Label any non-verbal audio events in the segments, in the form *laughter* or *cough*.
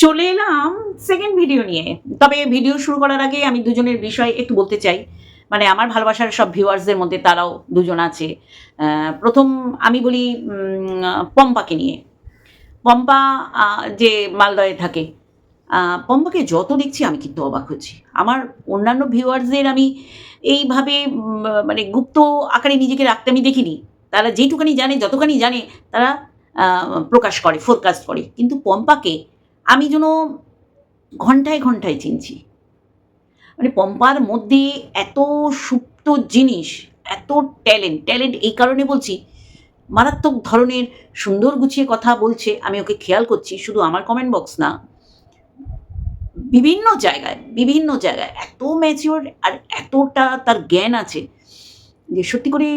চলে এলাম second video নিয়ে। তবে ভিডিও শুরু করার আগে আমি দুজনের বিষয় একটু বলতে চাই। মানে আমার ভালোবাসার সব ভিউয়ার্সদের মধ্যে তারাও দুজন আছে। প্রথম আমি বলি পম্পাকে নিয়ে। পম্পা যে মালদয়ে থাকে। পম্পাকে যত দেখছি আমি কিন্তু অবাক হচ্ছি। আমার অন্যান্য ভিউয়ার্সদের আমি এইভাবে মানে গুপ্ত আকারে নিজেকে রাখতে আমি দেখিনি। তারা যেটুকানি জানে, যতখানি জানে, তারা প্রকাশ করে ফোরকাস্ট করে। কিন্তু পম্পাকে আমি যেন ঘন্টায় ঘন্টায় চিনছি। মানে পম্পার মধ্যে এত সুপ্ত জিনিস, এত ট্যালেন্ট ট্যালেন্ট এই কারণে বলছি, মারাত্মক ধরনের সুন্দর গুছিয়ে কথা বলছে, আমি ওকে খেয়াল করছি, শুধু আমার কমেন্ট বক্স না। বিভিন্ন জায়গায় বিভিন্ন জায়গায় এত ম্যাচিওর আর এতটা তার জ্ঞান আছে যে সত্যি করে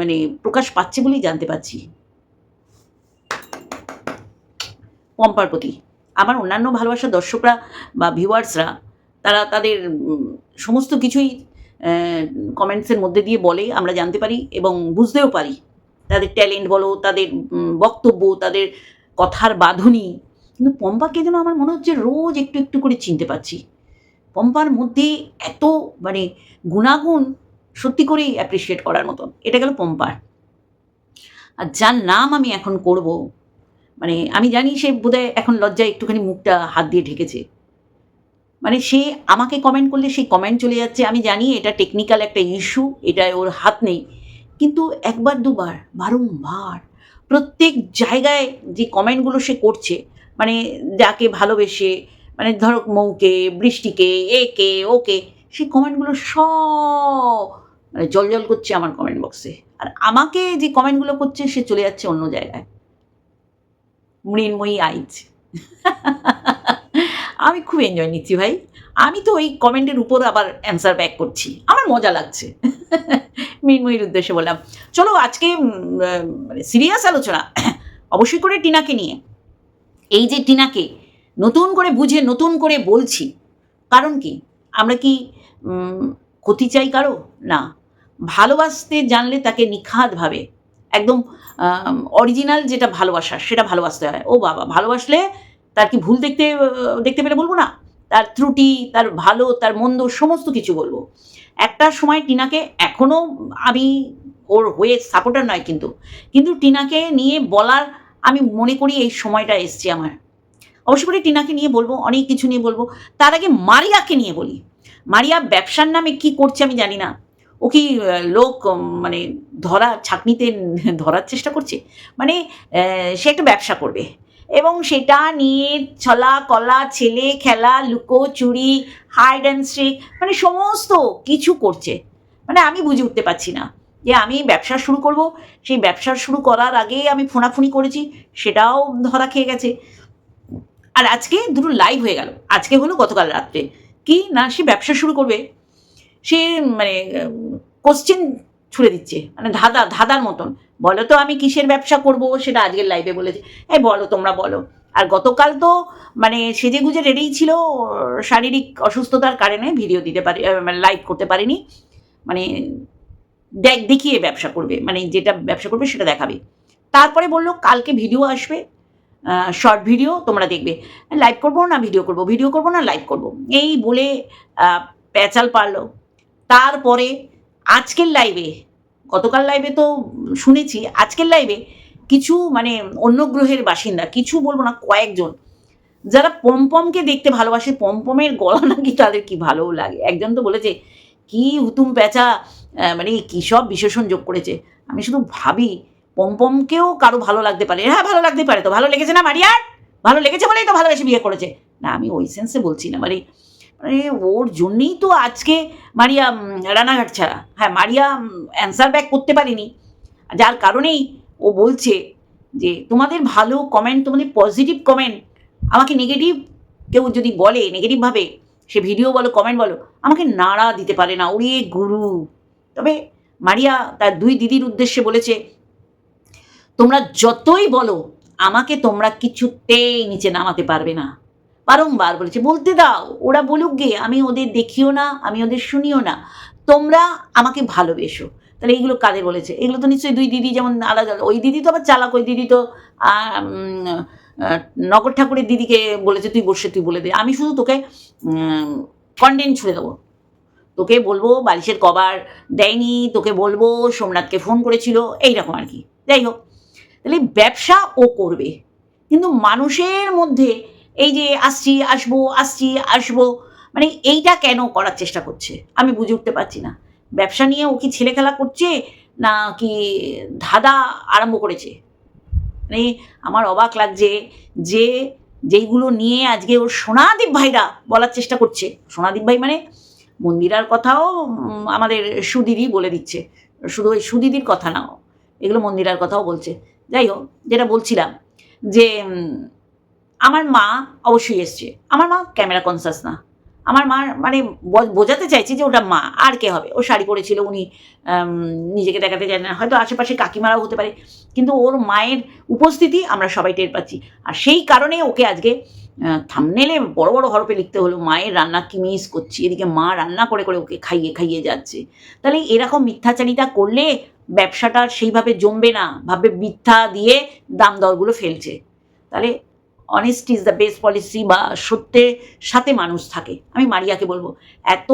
মানে প্রকাশ পাচ্ছে বলেই জানতে পারছি। পম্পার প্রতি। আমার অন্যান্য ভালোবাসার দর্শকরা বা ভিউয়ার্সরা, তারা তাদের সমস্ত কিছুই কমেন্টসের মধ্যে দিয়ে বলে, আমরা জানতে পারি এবং বুঝতেও পারি। তাদের ট্যালেন্ট বলো, তাদের বক্তব্য, তাদের কথার বাঁধনি। কিন্তু পম্পাকে যেন আমার মনে হচ্ছে রোজ একটু একটু করে চিনতে পারছি। পম্পার মধ্যে এত মানে গুণাগুণ সত্যি করেই অ্যাপ্রিসিয়েট করার মতন। এটা গেল পম্পার। আর যার নাম আমি এখন করব মানে আমি জানি সে বোধহয় এখন লজ্জায় একটুখানি মুখটা হাত দিয়ে ঢেকেছে। মানে সে আমাকে কমেন্ট করলে সেই কমেন্ট চলে যাচ্ছে, আমি জানি এটা টেকনিক্যাল একটা ইস্যু এটা ওর হাত নেই। কিন্তু একবার দুবার, বারংবার প্রত্যেক জায়গায় যে কমেন্টগুলো সে করছে মানে যাকে ভালোবেসে মানে ধরো মৌকে, বৃষ্টিকে, একে, ওকে সেই কমেন্টগুলো সব মানে জল জল করছে আমার কমেন্ট বক্সে আর আমাকে যে কমেন্টগুলো করছে, সে চলে যাচ্ছে অন্য জায়গায়। মৃন্ময়ী আইজ আমি খুব এনজয় নিচ্ছি ভাই। আমি তো ওই কমেন্টের উপর আবার অ্যান্সার ব্যাক করছি। আমার মজা লাগছে। মৃন্ময়ীর উদ্দেশ্যে বললাম, চলো আজকে মানে সিরিয়াস আলোচনা, অবশ্যই করে টিনাকে নিয়ে। এই যে টিনাকে নতুন করে বুঝে, নতুন করে বলছি, কারণ কি? আমরা কি ক্ষতি চাই কারও? না। ভালোবাসতে জানলে তাকে নিখাতভাবে একদম অরিজিনাল যেটা ভালোবাসা, সেটা ভালোবাসতে হয়। ও বাবা, ভালোবাসলে তার কি ভুল দেখতে দেখতে পেলে বলব না? তার ত্রুটি, তার ভালো, তার মন্দ সমস্ত কিছু বলব। একটা সময় টিনাকে এখনও আমি ওর হয়ে সাপোর্টার নয় কিন্তু কিন্তু টিনাকে নিয়ে বলার আমি মনে করি এই সময়টা এসছে আমার। অবশ্য করে টিনাকে নিয়ে বলব, অনেক কিছু নিয়ে বলব। তার আগে মারিয়াকে নিয়ে বলি। মারিয়া ব্যবসার নামে কি করছে আমি জানি না। ও কি লোক মানে ধরা, ছাকনিতে *laughs* ধরার চেষ্টা করছে। মানে সে একটা ব্যবসা করবে। এবং সেটা নিয়ে ছলা, কলা, ছেলে, খেলা, লুকো, চুরি হাইড অ্যান্ড স্ট্রিক মানে সমস্ত কিছু করছে। মানে আমি বুঝে উঠতে পারছি না যে আমি ব্যবসা শুরু করব। সেই ব্যবসা শুরু করার আগে আমি ফোনাফুনি করেছি, সেটাও ধরা খেয়ে গেছে। আর আজকে দুটো লাইভ হয়ে গেল। আজকে হলো গতকাল রাত্রে। কি না সে ব্যবসা শুরু করবে? সে মানে কোশ্চেন ছুড়ে দিচ্ছে মানে ধাঁধা, ধাঁধার মতন। বলো তো আমি কিসের ব্যবসা করব? সেটা আজকের লাইভে বলেছে। এই বলো তোমরা বলো। আর গতকাল তো মানে সেজে গুজে রেডেই ছিল, শারীরিক অসুস্থতার কারণে ভিডিও দিতে পারি মানে লাইভ করতে পারিনি। মানে দেখ, দেখিয়ে ব্যবসা করবে মানে যেটা ব্যবসা করবে সেটা দেখাবে। তারপরে বলল, কালকে ভিডিও আসবে শর্ট ভিডিও তোমরা দেখবে। লাইভ করব না ভিডিও করব? ভিডিও করব না লাইভ করব? এই বলে প্যাচাল পারল। তারপরে আজকের লাইভে গতকাল লাইভে তো শুনেছি, আজকের লাইভে কিছু মানে অন্য গ্রহের বাসিন্দা, কিছু বলব না, কয়েকজন, যারা পমপমকে দেখতে ভালোবাসে পমপমের গলা নাকি তাদের কি ভালোও লাগে? একজন তো বলেছে, কি হুতুম প্যাঁচা মানে কী সব বিশেষণ যোগ করেছে? আমি শুধু ভাবি পমপমকেও কারও ভালো লাগতে পারে? হ্যাঁ ভালো লাগতে পারে তো, ভালো লেগেছে না মারিয়ার? ভালো লেগেছে বলেই তো ভালোবেসে বিয়ে করেছে। না, আমি ওই সেন্সে বলছি না মানে মানে ওর জন্যেই তো আজকে মারিয়া রানাঘাট ছাড়া। হ্যাঁ মারিয়া অ্যান্সার ব্যাক করতে পারিনি। যার কারণেই ও বলছে যে, তোমাদের ভালো কমেন্ট তোমাদের পজিটিভ কমেন্ট আমাকে নেগেটিভ কেউ যদি বলে নেগেটিভভাবে সে ভিডিও বলো কমেন্ট বলো, আমাকে নাড়া দিতে পারে না। ওরে গুরু। তবে মারিয়া তার দুই দিদির উদ্দেশ্যে বলেছে, তোমরা যতই বলো, আমাকে তোমরা কিছুতেই নিচে নামাতে পারবে না। বারংবার বলেছে, বলতে দাও, ওরা বলুক গে আমি ওদের দেখিও না, আমি ওদের শুনিও না, তোমরা আমাকে ভালোবেসো। তাহলে এইগুলো কাদের বলেছে? এগুলো তো নিশ্চয়ই দুই দিদি যেমন আলাদা, ওই দিদি তো আবার চালাক, ওই দিদি তো নগর ঠাকুরের দিদিকে বলেছে, তুই বসে, তুই বলে দে। আমি শুধু তোকে কন্টেন্ট ছুড়ে দেবো। তোকে বলব, বালিশের কভার দেয়নি, তোকে বলব, সোমনাথকে ফোন করেছিল, এইরকম আর কি। যাই হোক, তাহলে ব্যবসা ও করবে। কিন্তু মানুষের মধ্যে এই যে আসছি, আসব আসছি, আসব মানে এইটা কেন করার চেষ্টা করছে? আমি বুঝে উঠতে পারছি না। ব্যবসা নিয়ে ও কি ছেলে খেলা করছে না কি ধাঁধা আরম্ভ করেছে? মানে আমার অবাক লাগছে যে যেইগুলো নিয়ে আজকে ওর সোনাদীপ ভাইরা বলার চেষ্টা করছে। সোনাদীপ ভাই মানে মন্দিরার কথাও আমাদের সুদিদি বলে দিচ্ছে। শুধু ওই সুদিদির কথা না, এগুলো মন্দিরার কথাও বলছে। যাই হোক, যেটা বলছিলাম যে আমার মা অবশ্যই এসছে। আমার মা ক্যামেরা কনসাস না। আমার মা মানে বোঝাতে চাইছি যে ওটা মা, আর কে হবে? ও শাড়ি পরেছিল, উনি নিজেকে দেখাতে চায় না। হয়তো আশেপাশে কাকিমারাও হতে পারে। কিন্তু ওর মায়ের উপস্থিতি আমরা সবাই টের পাচ্ছি। আর সেই কারণে ওকে আজকে থামনেলে বড় বড় হরপে লিখতে হলো, মায়ের রান্না কি মিস করছি? এদিকে মা রান্না করে করে ওকে খাইয়ে খাইয়ে যাচ্ছে। তাহলে এরকম মিথ্যাচারিতা করলে ব্যবসাটা সেইভাবে জমবে না। ভাবে মিথ্যা দিয়ে দাম দরগুলো ফেলছে। তাহলে honest is the best policy বা সত্যের সাথে মানুষ থাকে। আমি মারিয়াকে বলব, এত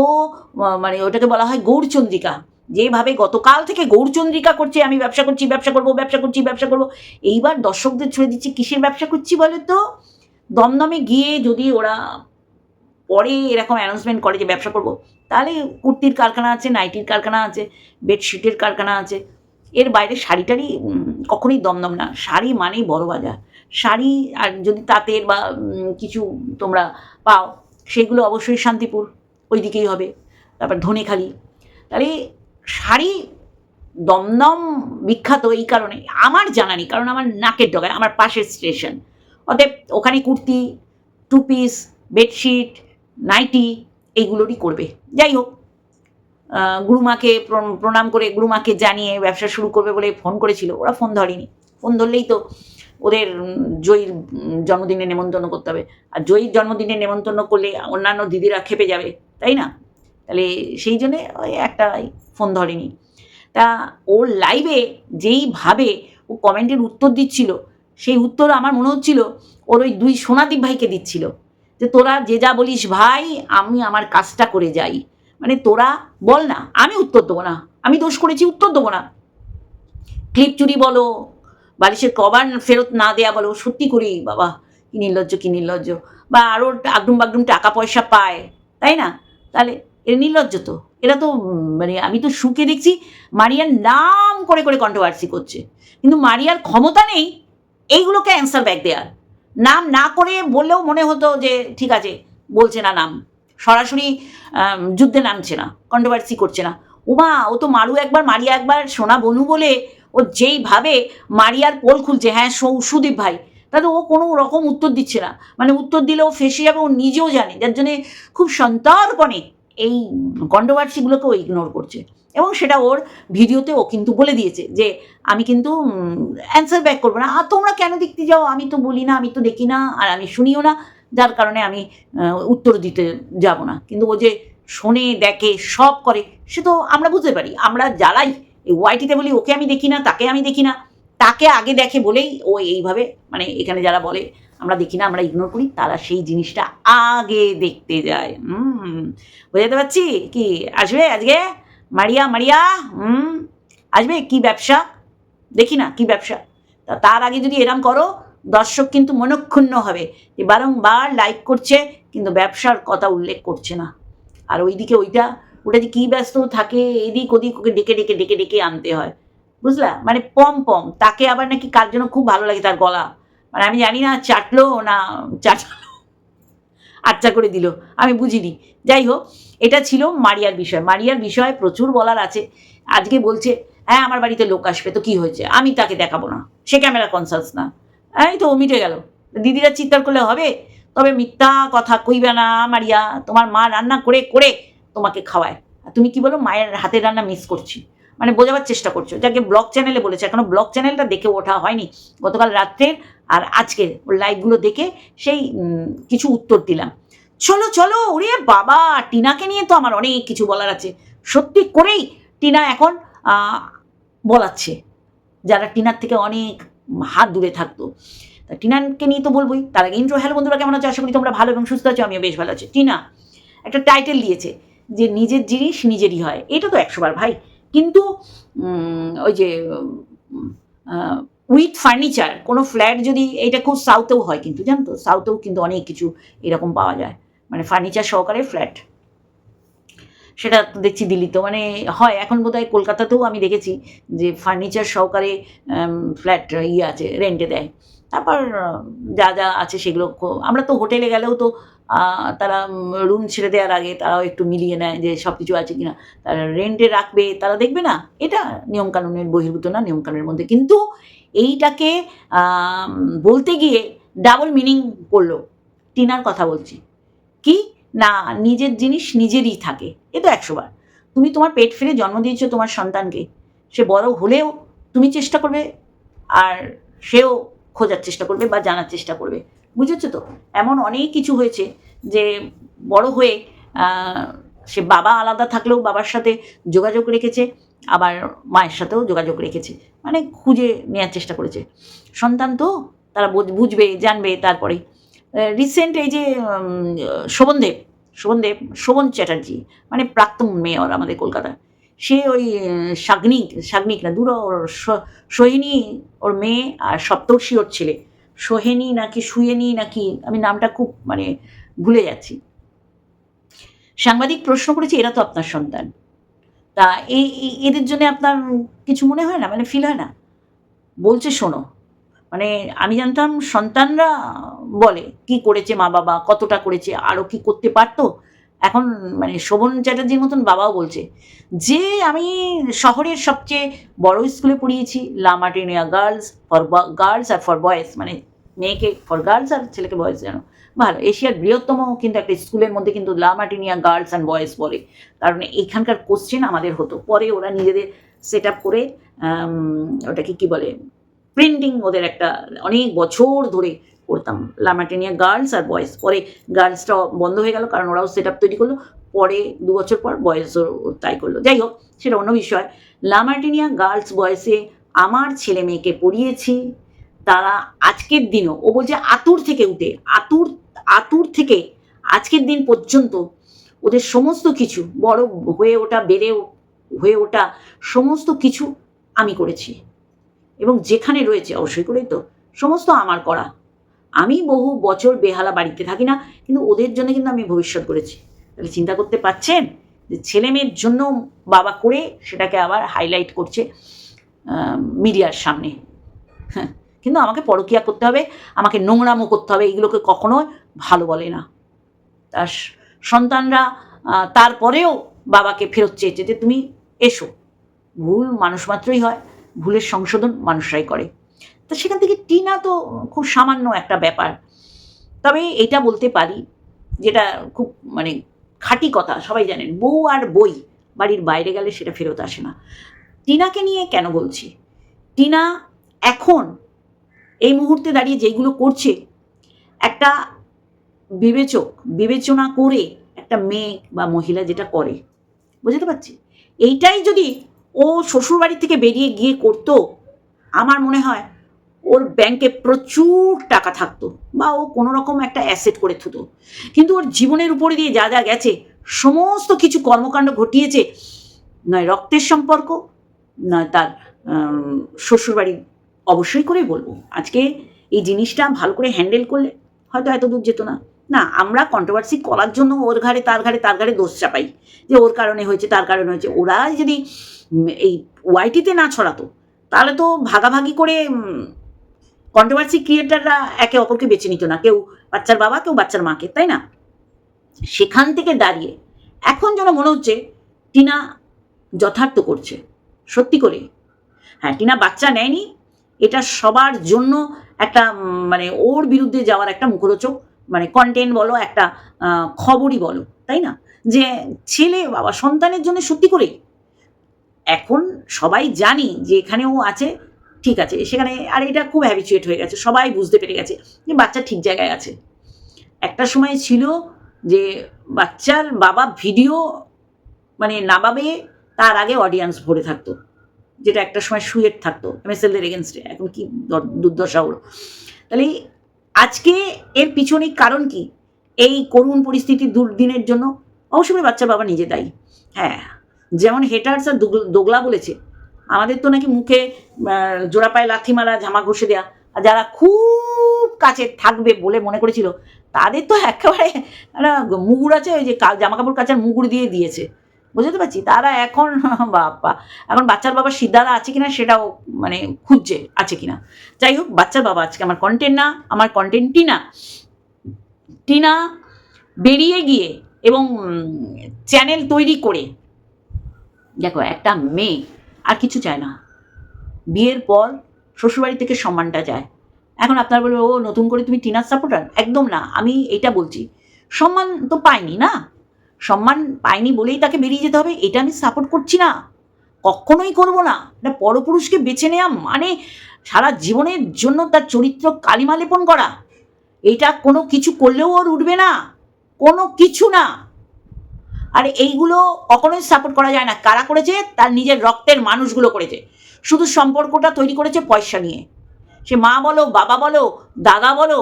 মানে ওটাকে বলা হয় গৌরচন্দ্রিকা। যেভাবে গতকাল থেকে গৌরচন্দ্রিকা করছে, আমি ব্যবসা করছি, ব্যবসা করব, ব্যবসা করছি, ব্যবসা করব, এইবার দর্শকদের ছুড়ে দিচ্ছি, কিসের ব্যবসা করছি বলে তো দমদমে গিয়ে যদি ওরা পরে এরকম অ্যানাউন্সমেন্ট করে যে ব্যবসা করব, তাহলে কুর্তির কারখানা আছে, নাইটির কারখানা আছে বেডশিটের কারখানা আছে। এর বাইরে শাড়িটারই কখনোই দমদম না। শাড়ি মানেই বড় বাজার। শাড়ি আর যদি তাঁতের বা কিছু তোমরা পাও, সেগুলো অবশ্যই শান্তিপুর ওই দিকেই হবে। তারপর ধনেখালি। তাহলে শাড়ি দমদম বিখ্যাত এই কারণে, আমার জানা নেই, কারণ আমার নাকের ডগায়, আমার পাশের স্টেশন। অতএব ওখানে kurti, two piece, bedsheet, nightie এইগুলোরই করবে। যাই হোক গুরুমাকে প্রণ- প্রণাম করে গুরুমাকে জানিয়ে ব্যবসা শুরু করবে বলে ফোন করেছিল, ওরা ফোন ধরেনি। ফোন ধরলেই তো ওদের জয়ীর জন্মদিনে নেমন্তন্ন করতে হবে। আর জয়ীর জন্মদিনে নেমন্তন্ন করলে অন্যান্য দিদিরা খেপে যাবে, তাই না? তাহলে সেই জন্যে ওই একটা ফোন ধরেনি। তা ওর লাইভে যেইভাবে ও কমেন্টের উত্তর দিচ্ছিল, সেই উত্তর আমার মনে হচ্ছিল ওর ওই দুই সোনাদীপ ভাইকে দিচ্ছিল। যে তোরা যে যা বলিস ভাই, আমি আমার কাজটা করে যাই। মানে তোরা বল না, আমি উত্তর দেবো না, আমি দোষ করেছি, উত্তর দেবো না। ক্লিপ চুরি বলো বালিশের কভার ফেরত না দেয়া বলো সত্যি করি বাবা, কি নির্লজ্জ কি নির্লজ্জ। বা আরও আগডুম বাগডুম টাকা পয়সা পায়, তাই না? তাহলে এর নির্লজ্জ তো। এরা তো মানে আমি তো সুখে দেখছি মারিয়ার নাম করে করে কন্ট্রোভার্সি করছে। কিন্তু মারিয়ার ক্ষমতা নেই, এইগুলোকে অ্যান্সার ব্যাক দেওয়ার নাম না করে বললেও মনে হতো যে, ঠিক আছে, বলছে না নাম। সরাসরি যুদ্ধে নামছে না কন্ট্রোভার্সি করছে না। উমা, ও তো মারু একবার, মারিয়া একবার, সোনা বনু বলে ও যেইভাবে মারিয়ার পোল খুলছে হ্যাঁ সুদীপ ভাই, তাতে ও কোনো রকম উত্তর দিচ্ছে না। মানে উত্তর দিলে ও ফেসে যাবে, ও নিজেও জানে। যার জন্যে খুব সন্তর্পণে এই কন্ট্রোভার্সিগুলোকে ও ইগনোর করছে। এবং সেটা ওর ভিডিওতে ও কিন্তু বলে দিয়েছে যে, আমি কিন্তু অ্যান্সার ব্যাক করব না। আর তোমরা কেন দেখতে যাও? আমি তো বলি না, আমি তো দেখি না, আর আমি শুনিও না। যার কারণে আমি উত্তর দিতে যাব না। কিন্তু ও যে শোনে, দেখে, সব করে, সে তো আমরা বুঝতে পারি। আমরা যারাই এই ওয়াইটিতে বলি ওকে আমি দেখি না, তাকে আমি দেখি না। তাকে আগে দেখে বলেই ও এইভাবে মানে এখানে যারা বলে, আমরা দেখি না, আমরা ইগনোর করি, তারা সেই জিনিসটা আগে দেখতে যায়। হুম, বোঝাতে পারছি? কি, আসবে আজকে? মারিয়া মারিয়া, হুম, আসবে? কি ব্যবসা? দেখি না, কি ব্যবসা? তা তার আগে যদি এরম করো, দর্শক কিন্তু মনক্ষুণ্ণ হবে যে বারংবার লাইক করছে, কিন্তু ব্যবসার কথা উল্লেখ করছে না। আর ওইদিকে ওইটা ওটা যে কী ব্যস্ত থাকে, এদিক ওদিক ওকে ডেকে ডেকে ডেকে ডেকে আনতে হয়। বুঝলা? মানে পম পম। তাকে আবার নাকি কার জন্য খুব ভালো লাগে তার গলা। মানে আমি জানি না, চাটলো না চাটলো। আচ্ছা করে দিল। আমি বুঝিনি। যাই হোক, এটা ছিল মারিয়ার বিষয়। মারিয়ার বিষয়ে প্রচুর বলার আছে। আজকে বলছে হ্যাঁ আমার বাড়িতে লোক আসবে। তো কি হয়েছে? আমি তাকে দেখাবো না। সে ক্যামেরা কনসাস না। এই তো মিটে গেল। দিদিরা চিৎকার করলে হবে? তবে মিথ্যা কথা কইবে না মারিয়া। তোমার মা রান্না করে করে তোমাকে খাওয়ায়। আর তুমি কি বলো, মায়ের হাতের রান্না মিস করছি। মানে বোঝাবার চেষ্টা করছ। যাকে ব্লগ চ্যানেলে বলেছে, এখনও ব্লগ চ্যানেলটা দেখে ওঠা হয়নি। গতকাল রাত্রের আর আজকের লাইভগুলো দেখে সেই কিছু উত্তর দিলাম। চলো চলো, ওরে বাবা! টিনাকে নিয়ে তো আমার অনেক কিছু বলার আছে। সত্যি করেই টিনা এখন বলাচ্ছে। যারা টিনার থেকে অনেক হাত দূরে থাকতো। তা টিনাকে নিয়ে তো বলবোই। তার আগে ইন্ট্রো হ্যালো বন্ধুরা, কেমন আছে? আশা করি তোমরা ভালো এবং সুস্থ আছো, আমিও বেশ ভালো আছি। টিনা, একটা টাইটেল দিয়েছে। যে নিজের জিনিস নিজেরই হয়। এটা তো একশো বার ভাই। কিন্তু ওই যে উইথ ফার্নিচার, কোনো ফ্ল্যাট যদি, এটা খুব সাউথেও হয় কিন্তু, জানো তো? সাউথেও কিন্তু অনেক কিছু এরকম পাওয়া যায়। মানে ফার্নিচার সহকারে ফ্ল্যাট। সেটা দেখছি দিল্লিতেও মানে হয়। এখন বোধহয় কলকাতাতেও আমি দেখেছি যে ফার্নিচার সহকারে ফ্ল্যাট ইয়ে আছে, রেন্টে দেয়। তারপর যা যা আছে সেগুলো আমরা তো হোটেলে গেলেও তো তারা রুম ছেড়ে দেওয়ার আগে তারাও একটু মিলিয়ে নেয় যে সব কিছু আছে কিনা। তারা রেন্টে রাখবে, তারা দেখবে না, এটা নিয়মকানুনের বহির্ভূত না নিয়মকানুনের মধ্যে। কিন্তু এইটাকে বলতে গিয়ে ডাবল মিনিং করল। টিনার কথা বলছি। কি? না, নিজের জিনিস নিজেরই থাকে। এ তো একশোবার তুমি তোমার পেট ফিরে জন্ম দিয়েছ তোমার সন্তানকে। সে বড় হলেও তুমি চেষ্টা করবে, আর সেও খোঁজার চেষ্টা করবে বা জানার চেষ্টা করবে। বুঝেছ তো? এমন অনেক কিছু হয়েছে যে বড় হয়ে সে বাবা আলাদা থাকলেও বাবার সাথে যোগাযোগ রেখেছে, আবার মায়ের সাথেও যোগাযোগ রেখেছে। মানে খুঁজে নেওয়ার চেষ্টা করেছে। সন্তান তো তারা বুঝ- বুঝবে, জানবে তারপরে। রিসেন্ট এই যে শোভনদেব শোভনদেব শোভন চ্যাটার্জি মানে প্রাক্তন মেয়র আমাদের কলকাতার। সে ওই শাগনিক শাগনিক না, দূর ওর সোহিনী ওর মেয়ে আর সপ্তর্ষি ওর ছেলে। সোহেনি নাকি সুয়েনি নাকি, আমি নামটা খুব মানে ভুলে যাচ্ছি। সাংবাদিক প্রশ্ন করেছে, এরা তো আপনার সন্তান। তা এই- এদের জন্য আপনার কিছু মনে হয় না? মানে ফিল হয় না? বলছে, শোনো মানে আমি জানতাম সন্তানরা বলে, কি করেছে মা বাবা, কতটা করেছে আরও কি করতে পারতো? এখন মানে শোভন চ্যাটার্জির মতন বাবাও বলছে, যে আমি শহরের সবচেয়ে বড় স্কুলে পড়িয়েছি La Martiniere girls, for girls R for boys মানে মেয়েকে, ফর গার্লস আর ছেলেকে বয়েজ যেন, ভালো, এশিয়ার বৃহত্তম কিন্তু একটা স্কুলের মধ্যে কিন্তু লামাটিনিয়া গার্লস অ্যান্ড বয়েজ বলে, কারণ এইখানকার কোশ্চেন আমাদের হতো, পরে ওরা নিজেদের সেট আপ করে ওটাকে কি বলে প্রিন্টিং ওদের একটা অনেক বছর ধরে করতাম। লামাটিনিয়া গার্লস আর বয়েজ পরে গার্লসটা বন্ধ হয়ে গেল, কারণ ওরাও সেট আপ তৈরি করল। পরে দু বছর পর বয়েজও তাই করল। যাই হোক, সেটা অন্য বিষয়। লামার্টিনিয়া গার্লস বয়েসে আমার ছেলে মেয়েকে পড়িয়েছি। তারা আজকের দিনও, ও বলছে আতুর থেকে উঠে, আতুর আতুর থেকে আজকের দিন পর্যন্ত ওদের সমস্ত কিছু, বড় হয়ে ওঠা, বেড়ে হয়ে ওঠা সমস্ত কিছু আমি করেছি। এবং যেখানে রয়েছে অবশ্যই করেই তো সমস্ত আমার করা। আমি বহু বছর বেহালা বাড়িতে থাকি না কিন্তু ওদের জন্য কিন্তু আমি ভবিষ্যৎ করেছি। তাহলে চিন্তা করতে পারছেন যে ছেলে মেয়ের জন্য বাবা করে সেটাকে আবার হাইলাইট করছে মিডিয়ার সামনে। হ্যাঁ, কিন্তু আমাকে পরকিয়া করতে হবে আমাকে নোংরামো করতে হবে এগুলোকে কখনো ভালো বলে না। তার সন্তানরা তারপরেও বাবাকে ফেরত চেয়েছে যে তুমি এসো। ভুল মানুষ মাত্রই হয়। ভুলের সংশোধন মানুষরাই করে। তা সেখান থেকে টিনা তো খুব সামান্য একটা ব্যাপার। তবে এটা বলতে পারি, যেটা খুব মানে খাঁটি কথা, সবাই জানেন, বউ আর বই বাড়ির বাইরে গেলে সেটা ফেরত আসে না। টিনাকে নিয়ে কেন বলছি? টিনা এখন এই মুহূর্তে দাঁড়িয়ে যেগুলো করছে, একটা বিবেচক, বিবেচনা করে একটা মেয়ে বা মহিলা যেটা করে, বুঝতে পারছি? এইটাই যদি ও শ্বশুরবাড়ি থেকে বেরিয়ে গিয়ে করতো, আমার মনে হয় ওর ব্যাংকে প্রচুর টাকা থাকতো বা ও কোনো রকম একটা অ্যাসেট করে থুতো। কিন্তু ওর জীবনের উপরে দিয়ে যা যা গেছে, সমস্ত কিছু কর্মকাণ্ড ঘটিয়েছে, নয় রক্তের সম্পর্ক, নয় তার শ্বশুরবাড়ি অবশ্যই করেই বলব। আজকে এই জিনিসটা ভালো করে হ্যান্ডেল করলে হয়তো এত দূর যেত না। না, আমরা কন্ট্রোভার্সি করার জন্য ওর ঘাড়ে, তার ঘাড়ে তার ঘাড়ে দোষ চাপাই। যে ওর কারণে হয়েছে, তার কারণে হয়েছে। ওরা যদি এই ওয়াইটিতে না ছড়াতো, তাহলে তো ভাগাভাগি করে কন্ট্রোভার্সি ক্রিয়েটাররা একে অপরকে বেছে নিত না। কেউ বাচ্চার বাবা, কেউ বাচ্চার মাকে, তাই না? সেখান থেকে দাঁড়িয়ে এখন যেন মনে হচ্ছে টিনা যথার্থ করছে, সত্যি করে। হ্যাঁ টিনা বাচ্চা নেয়নি, এটা সবার জন্য একটা মানে ওর বিরুদ্ধে যাওয়ার একটা মুখরোচক। মানে কন্টেন্ট বলো, একটা খবরই বলো, তাই না? যে ছেলে বাবা সন্তানের জন্য সত্যি করেই এখন সবাই জানি যে এখানেও আছে, ঠিক আছে, সেখানে, আর এটা খুব হ্যাবিচুয়েট হয়ে গেছে, সবাই বুঝতে পেরে গেছে যে বাচ্চা ঠিক জায়গায় আছে। একটা সময় ছিল যে বাচ্চার বাবা ভিডিও মানে নামাবে, তার আগে অডিয়েন্স ভরে থাকতো, যেটা একটা সময় শুয়ের থাকতো এমএসএলদের এগেনস্টে এখন কি দুর্দশা হলো তাহলে আজকে এর পিছনে কারণ কি? এই করুণ পরিস্থিতি দুর্দিনের জন্য অবশ্যই বাচ্চার বাবা নিজে দায়ী। হ্যাঁ যেমন হেটার্স আর দোগল- বলেছে, আমাদের তো নাকি মুখে জোড়া পায়ে লাথি মারা, জামা ঘষে দেয়া, আর যারা খুব কাছে থাকবে বলে মনে করেছিল, তাদের তো একেবারে মুগুর আছে, ওই যে জামা কাপড় কাচার মুগুর দিয়ে দিয়েছে। বুঝতে পারছি? তারা এখন *laughs* বাবা এখন বাচ্চার বাবার সিদ্ধারা আছে কিনা সেটাও মানে খুঁজছে আছে কিনা। যাই হোক, বাচ্চার বাবা আজকে আমার কন্টেন্ট না, আমার কন্টেন্ট টিনা। টিনা বেরিয়ে গিয়ে এবং চ্যানেল তৈরি করে, দেখো একটা মেয়ে আর কিছু চায় না। বিয়ের পর শ্বশুরবাড়ি থেকে সম্মানটা যায়। এখন আপনার বলবে, ও নতুন করে তুমি টিনার সাপোর্টার একদম না। আমি এটা বলছি। সম্মান তো পাইনি না? সম্মান পায়নি বলেই তাকে বেরিয়ে যেতে হবে, এটা আমি সাপোর্ট করছি না। কখনোই করব না। এটা পরপুরুষকে বেছে নেওয়া মানে সারা জীবনের জন্য তার চরিত্র কালিমা লেপন করা। এটা কোনো কিছু করলেও ওর উঠবে না। কোনো কিছু না। আর এইগুলো কখনোই সাপোর্ট করা যায় না। কারা করেছে? তার নিজের রক্তের মানুষগুলো করেছে। শুধু সম্পর্কটা তৈরি করেছে পয়সা নিয়ে। সে মা বলো, বাবা বলো, দাদা বলো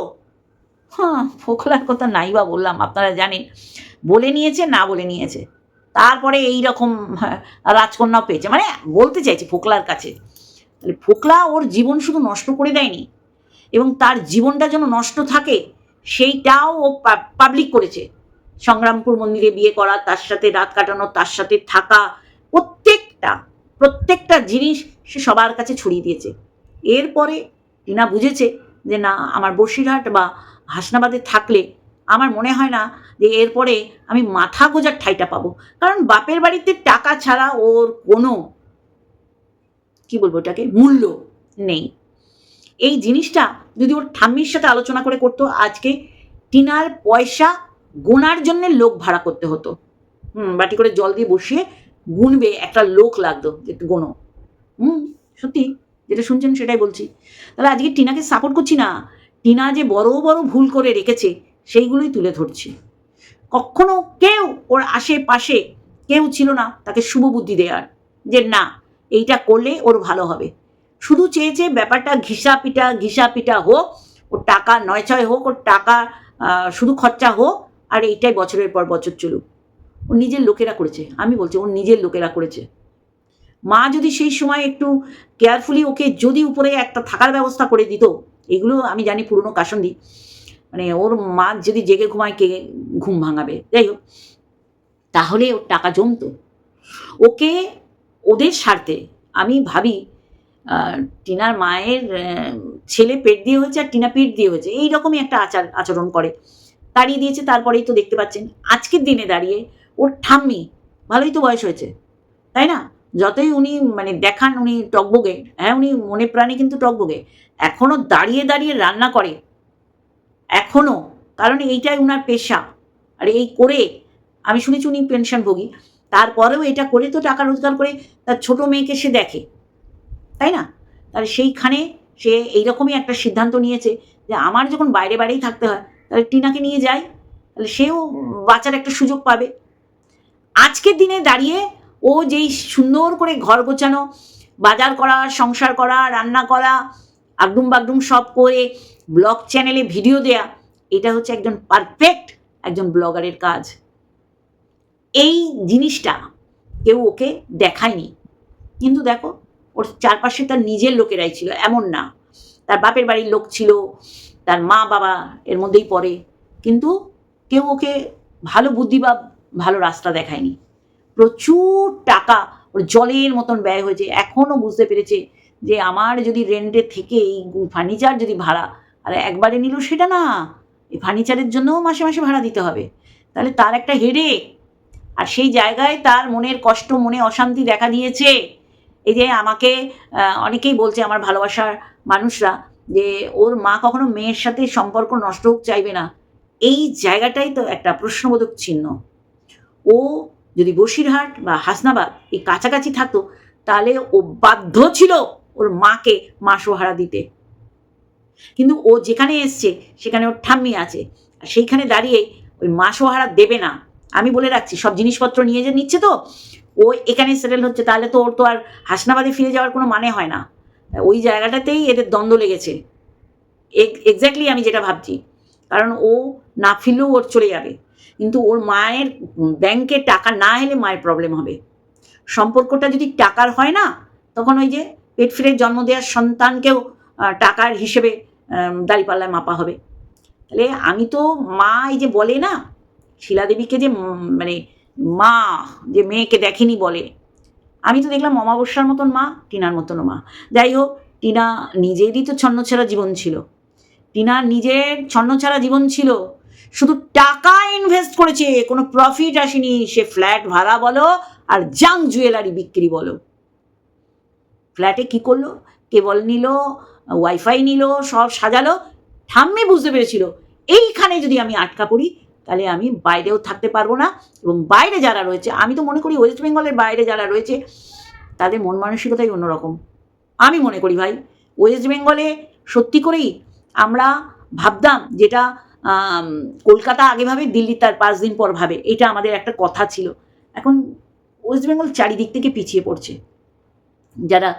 হ্যাঁ ফোকলার কথা নাই বা বললাম আপনারা জানেন। বলে নিয়েছে না বলে নিয়েছে। তারপরে এই রকম হ্যাঁ, রাজকন্যাও পেয়েছে। মানে বলতে চাইছে ফোকলার কাছে। তাহলে ফোকলা ওর জীবন শুধু নষ্ট করে দেয়নি এবং তার জীবনটা যেন নষ্ট থাকে সেইটাও ও পাবলিক করেছে। সংগ্রামপুর মন্দিরে বিয়ে করা তার সাথে রাত কাটানো তার সাথে থাকা প্রত্যেকটা প্রত্যেকটা জিনিস সে সবার কাছে ছড়িয়ে দিয়েছে। এরপরে টিনা বুঝেছে যে না আমার বসিরহাট বা হাসনাবাদে থাকলে আমার মনে হয় না যে এরপরে আমি মাথা গোজার ঠাইটা পাবো। কারণ বাপের বাড়িতে টাকা ছাড়া ওর কোনো, কি বলব ওটাকে মূল্য নেই। এই জিনিসটা যদি ওর ঠাম্মির সাথে আলোচনা করে করতো, আজকে টিনার পয়সা গোনার জন্য লোক ভাড়া করতে হতো। হুম, বাটি করে জল দিয়ে বসিয়ে গুনবে, একটা লোক লাগতো যে গোনো। হুম, সত্যি যেটা শুনছেন সেটাই বলছি। তাহলে আজকে টিনাকে সাপোর্ট করছি না টিনা যে বড় বড় ভুল করে রেখেছে, সেইগুলোই তুলে ধরছি। কখনো কেউ ওর আশেপাশে কেউ ছিল না তাকে শুভ বুদ্ধি দেওয়ার, যে না, এইটা করলে ওর ভালো হবে। শুধু চেয়েছে ব্যাপারটা ঘিসা পিটা ঘিসা পিটা হোক, ওর টাকা নয় ছয় হোক, ওর টাকা শুধু খরচা হোক, আর এইটাই বছরের পর বছর চলুক। ওর নিজের লোকেরা করেছে, আমি বলছি ওর নিজের লোকেরা করেছে। মা যদি সেই সময় একটু কেয়ারফুলি ওকে যদি উপরে একটা থাকার ব্যবস্থা করে দিত এগুলো আমি জানি পুরনো কাসন্দি মানে ওর মা যদি জেগে ঘুমায়, কে ঘুম ভাঙাবে? যাই হোক, তাহলে ওর টাকা জমতো। ওকে ওদের স্বার্থে আমি ভাবি টিনার মায়ের ছেলে পেট দিয়ে হয়েছে আর টিনা পেট দিয়ে হয়েছে। এই রকমই একটা আচার, আচরণ করে। তাড়িয়ে দিয়েছে, তারপরেই তো দেখতে পাচ্ছেন, আজকের দিনে দাঁড়িয়ে ওর ঠাম্মি ভালোই তো বয়স হয়েছে, তাই না? যতই উনি মানে দেখান, উনি টকবগে হ্যাঁ উনি মনে প্রাণে কিন্তু টকবগে এখনও দাঁড়িয়ে দাঁড়িয়ে রান্না করে। এখনও, কারণ এইটাই উনার পেশা। আর এই করে, আমি শুনেছি উনি পেনশনভোগী তারপরেও এটা করে তো টাকা রোজগার করে তার ছোট মেয়েকে সে দেখে। তাই না? তাহলে সেইখানে সে এইরকমই একটা সিদ্ধান্ত নিয়েছে যে আমার যখন বাইরে বাইরেই থাকতে হয়, তাহলে টিনাকে নিয়ে যাই। তাহলে সেও বাঁচার একটা সুযোগ পাবে। আজকের দিনে দাঁড়িয়ে ও যেই সুন্দর করে ঘর গোছানো, বাজার করা, সংসার করা, রান্না করা আগডুম বাগডুম সব করে ব্লগ চ্যানেলে ভিডিও দেয়া, এটা হচ্ছে একজন পারফেক্ট একজন ব্লগারের কাজ। এই জিনিসটা কেউ ওকে দেখায়নি। কিন্তু দেখো, ওর চারপাশে তার নিজের লোকেরাই ছিল, এমন না। তার বাপের বাড়ির লোক ছিল, তার মা বাবা এর মধ্যেই পড়ে। কিন্তু কেউ ওকে ভালো বুদ্ধি বা ভালো রাস্তা দেখায়নি। প্রচুর টাকা ওর জলের মতন ব্যয় হয়েছে এখনও বুঝতে পেরেছে যে আমার যদি রেন্টে থেকে এই ফার্নিচার যদি ভাড়া আর একবারে নিল সেটা না। এই ফার্নিচারের জন্যও মাসে মাসে ভাড়া দিতে হবে। তাহলে তার একটা হেডে আর সেই জায়গায় তার মনের কষ্ট, মনে অশান্তি দেখা দিয়েছে। এই যে আমাকে অনেকেই বলছে আমার ভালোবাসার মানুষরা যে ওর মা কখনো মেয়ের সাথে সম্পর্ক নষ্ট হোক চাইবে না। এই জায়গাটাই তো একটা প্রশ্নবোধক চিহ্ন। ও যদি বসিরহাট বা হাসনাবাদ এই কাছাকাছি থাকতো, তাহলে ও বাধ্য ছিল ওর মাকে মাসোহারা দিতে। কিন্তু ও যেখানে এসছে, সেখানে ওর ঠাম্মি আছে। আর সেইখানে দাঁড়িয়ে ওই মাসোহারা দেবে না। আমি বলে রাখছি, সব জিনিসপত্র নিয়ে যে নিচ্ছে তো, ও এখানে সেটেল হচ্ছে, তাহলে তো ওর তো আর হাসনাবাদে ফিরে যাওয়ার কোনো মানে হয় না। ওই জায়গাটাতেই এদের দ্বন্দ্ব লেগেছে। এক্স্যাক্টলি আমি যেটা ভাবছি। কারণ ও না ফিরলেও ওর চলে যাবে। কিন্তু ওর মায়ের ব্যাংকে টাকা না এলে মায়ের প্রবলেম হবে। সম্পর্কটা যদি টাকার হয় না, তখন ওই যে পেট ফিরে জন্ম দেওয়ার সন্তানকেও টাকার হিসেবে দাঁড়িপাল্লায় মাপা হবে। তাহলে আমি তো মা এই যে বলে না, শিলাদেবীকে যে মানে মা, যে মেয়েকে দেখেনি বলে, আমি তো দেখলাম অমাবস্যার মতন মা, টিনার মতনও মা। যাই হোক, টিনা নিজেরই তো ছন্নছাড়া জীবন ছিল। টিনার নিজের ছন্নছাড়া জীবন ছিল, শুধু টাকা ইনভেস্ট করেছে, কোনো প্রফিট আসেনি, সে ফ্ল্যাট ভাড়া বলো আর জাং জুয়েলারি বিক্রি বলো। ফ্ল্যাটে কি করল? কেবল নিল ওয়াইফাই নিল, সব সাজালো। ঠাম্মি বুঝতে পেরেছিল, এইখানে যদি আমি আটকা পড়ি, তাহলে আমি বাইরেও থাকতে পারব না। এবং বাইরে যারা রয়েছে, আমি তো মনে করি ওয়েস্ট বেঙ্গলের বাইরে যারা রয়েছে, তাদের মন মানসিকতাই অন্যরকম। আমি মনে করি ভাই ওয়েস্ট বেঙ্গলে সত্যি করেই আমরা ভাবতাম যেটা কলকাতা আগে ভাবে, দিল্লি তার পাঁচ দিন পর ভাবে। এটা আমাদের একটা কথা ছিল। এখন ওয়েস্ট বেঙ্গল চারিদিক থেকে পিছিয়ে পড়ছে। যারা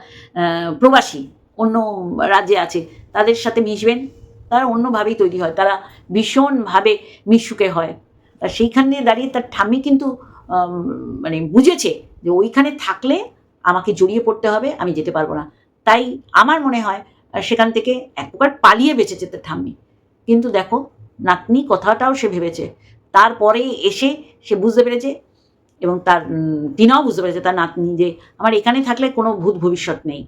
প্রবাসী, অন্য রাজ্যে আছে, তাদের সাথে মিশবেন। তারা অন্যভাবেই তৈরি হয়। তারা ভীষণভাবে মিশুকে হয়। তা সেইখান দাঁড়িয়ে তার ঠাম্মি কিন্তু মানে বুঝেছে যে ওইখানে থাকলে আমাকে জড়িয়ে পড়তে হবে, আমি যেতে পারব না। তাই আমার মনে হয় সেখান থেকে এক প্রকার পালিয়ে বেঁচেছে তার ঠাম্মি। কিন্তু দেখো, নাতনি কথাটাও সে ভেবেছে। তারপরে এসে সে বুঝতে পেরেছে এবং তার টিনাও বুঝতে পেরেছে তার নাতনি যে আমার এখানে থাকলে কোনো ভূত ভবিষ্যৎ নেই।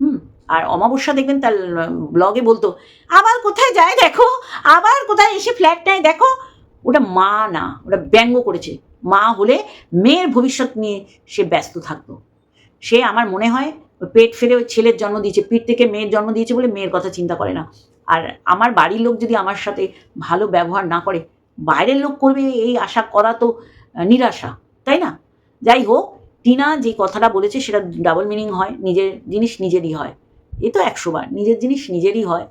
হুম? আর অমাবস্যা দেখবেন তার ব্লগে বলতো, আবার কোথায় যায় দেখো? আবার কোথায় এসে ফ্ল্যাট নেয় দেখো? ওটা মা না, ওটা ব্যঙ্গ করেছে। মা হলে মেয়ের ভবিষ্যৎ নিয়ে সে ব্যস্ত থাকতো। সে আমার মনে হয় পেট ফেলে ওই ছেলের জন্ম দিয়েছে, পিঠ থেকে মেয়ের জন্ম দিয়েছে বলে মেয়ের কথা চিন্তা করে না। আর আমার বাড়ির লোক যদি আমার সাথে ভালো ব্যবহার না করে, বাইরের লোক করবে, এই আশা করা তো নিরাশা। তাই না? যাই হোক, টিনা যে কথাটা বলেছে সেটা ডাবল মিনিং হয়, নিজের জিনিস নিজেরই হয়। এ তো একশোবার নিজের জিনিস নিজেরই হয়।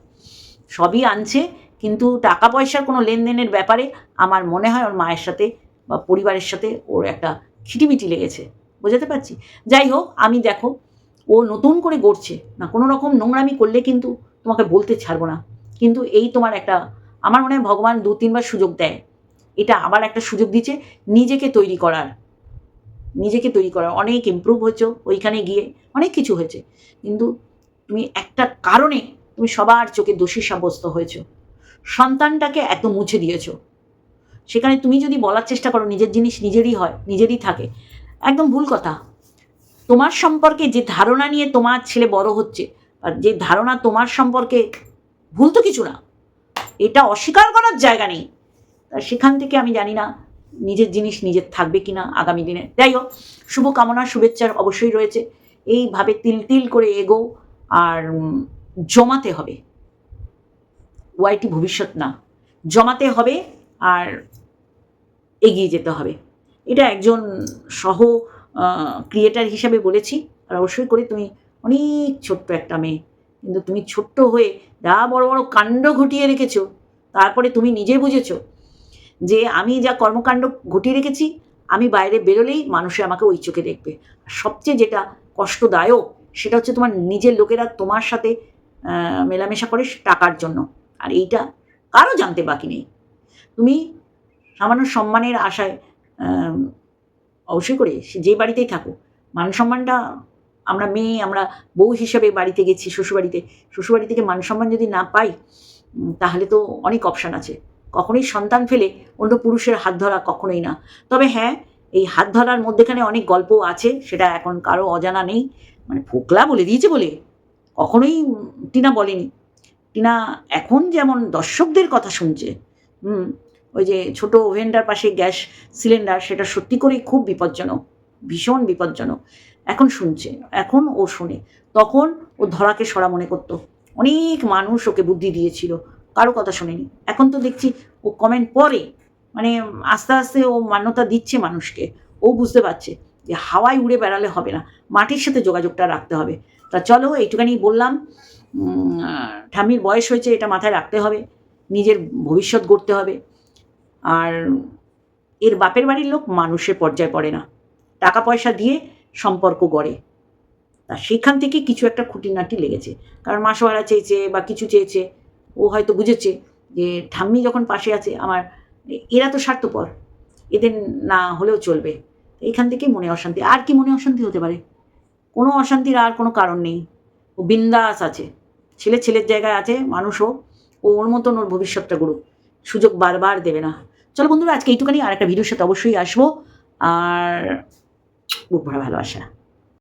সবই আনছে, কিন্তু টাকা পয়সার কোনো লেনদেনের ব্যাপারে আমার মনে হয় ওর মায়ের সাথে বা পরিবারের সাথে ওর একটা খিটিমিটি লেগেছে। বোঝাতে পারছি? যাই হোক, আমি দেখো, ও নতুন করে গড়ছে। না, কোনো রকম নোংরামি করলে কিন্তু তোমাকে বলতে ছাড়বো না। কিন্তু এই তোমার একটা, আমার মনে হয় ভগবান দু তিনবার সুযোগ দেয়। এটা আবার একটা সুযোগ দিচ্ছে নিজেকে তৈরি করার। নিজেকে তৈরি করা, অনেক ইমপ্রুভ হয়েছো ওইখানে গিয়ে, অনেক কিছু হয়েছে। কিন্তু তুমি একটা কারণে তুমি সবার চোখে দোষী সাব্যস্ত হয়েছো। সন্তানটাকে এত মুছে দিয়েছ। সেখানে তুমি যদি বলার চেষ্টা করো, নিজের জিনিস নিজেরই হয়, নিজেরই থাকে, একদম ভুল কথা। তোমার সম্পর্কে যে ধারণা নিয়ে তোমার ছেলে বড় হচ্ছে, আর যে ধারণা তোমার সম্পর্কে ভুল তো কিছু না, এটা অস্বীকার করার জায়গা নেই। সেখান থেকে আমি জানি না নিজের জিনিস নিজের থাকবে কি না আগামী দিনে। যাই হোক, শুভকামনা, শুভেচ্ছার অবশ্যই রয়েছে। এইভাবে তিল তিল করে এগো আর জমাতে হবে। ওয়াইটি ভবিষ্যৎ না। জমাতে হবে আর এগিয়ে যেতে হবে। এটা একজন সহ ক্রিয়েটার হিসাবে বলেছি। আর অবশ্যই করে তুমি অনেক ছোট্ট একটা মেয়ে। কিন্তু তুমি ছোট্ট হয়ে যা বড় বড় কাণ্ড ঘটিয়ে রেখেছো, তারপরে তুমি নিজে বুঝেছ যে আমি যা কর্মকাণ্ড ঘটিয়ে রেখেছি, আমি বাইরে বেরোলেই মানুষে আমাকে ওই চোখে দেখবে। সবচেয়ে যেটা কষ্টদায়ক সেটা হচ্ছে তোমার নিজের লোকেরা তোমার সাথে মেলামেশা করে টাকার জন্য। আর এইটা কারও জানতে বাকি নেই। তুমি সামান্য সম্মানের আশায় অবশ্যই করে যে বাড়িতেই থাকো, মান সম্মানটা আমরা মেয়ে, আমরা বউ হিসাবে বাড়িতে গেছি, শ্বশুরবাড়িতে, শ্বশুরবাড়ি থেকে মান সম্মান যদি না পাই তাহলে তো অনেক অপশান আছে। কখনোই সন্তান ফেলে অন্য পুরুষের হাত ধরা কখনোই না। তবে হ্যাঁ এই হাত ধরার মধ্যেখানে অনেক গল্প আছে, সেটা এখন কারও অজানা নেই। মানে ফোকলা বলে দিয়েছে বলে কখনোই টিনা বলেনি। টিনা এখন যেমন দর্শকদের কথা শুনছে, হুম, ওই যে ছোট ওভেনটার পাশে গ্যাস সিলিন্ডার, সেটা সত্যি করেই খুব বিপজ্জনক, ভীষণ বিপজ্জনক। এখন শুনছে, এখন ও শোনে। তখন ও ধরাকে সরা মনে করতো। অনেক মানুষ ওকে বুদ্ধি দিয়েছিল। কারও কথা শোনেনি। এখন তো দেখছি ও কমেন্ট পরে মানে আস্তে আস্তে ও মান্যতা দিচ্ছে মানুষকে। ও বুঝতে পারছে যে হাওয়ায় উড়ে বেড়ালে হবে না। মাটির সাথে যোগাযোগটা রাখতে হবে। তা চলো এইটুখানি বললাম ঠাম্মির বয়স হয়েছে, এটা মাথায় রাখতে হবে। নিজের ভবিষ্যৎ গড়তে হবে। আর এর বাপের বাড়ির লোক মানুষের পর্যায়ে পড়ে না। টাকা পয়সা দিয়ে সম্পর্ক গড়ে। তা সেখান থেকে কিছু একটা খুঁটিনাটি লেগেছে। কারণ মাসোয়ারা চেয়েছে বা কিছু চেয়েছে। ও হয়তো বুঝেছে যে ঠাম্মি যখন পাশে আছে, আমার এরা তো স্বার্থপর, এদের না হলেও চলবে। এখান থেকেই মনে অশান্তি, আর কি মনে অশান্তি হতে পারে? কোনো অশান্তির আর কোনো কারণ নেই। ও বিন্দাস আছে, ছেলে ছেলের জায়গায় আছে মানুষও ও ওর মতন ওর ভবিষ্যৎটা গড়ুক, সুযোগ বারবার দেবে না। চলো বন্ধুরা, আজকে এইটুখানি আর একটা ভিডিওর সাথে অবশ্যই আসব, আর বুক ভরা ভালোবাসা।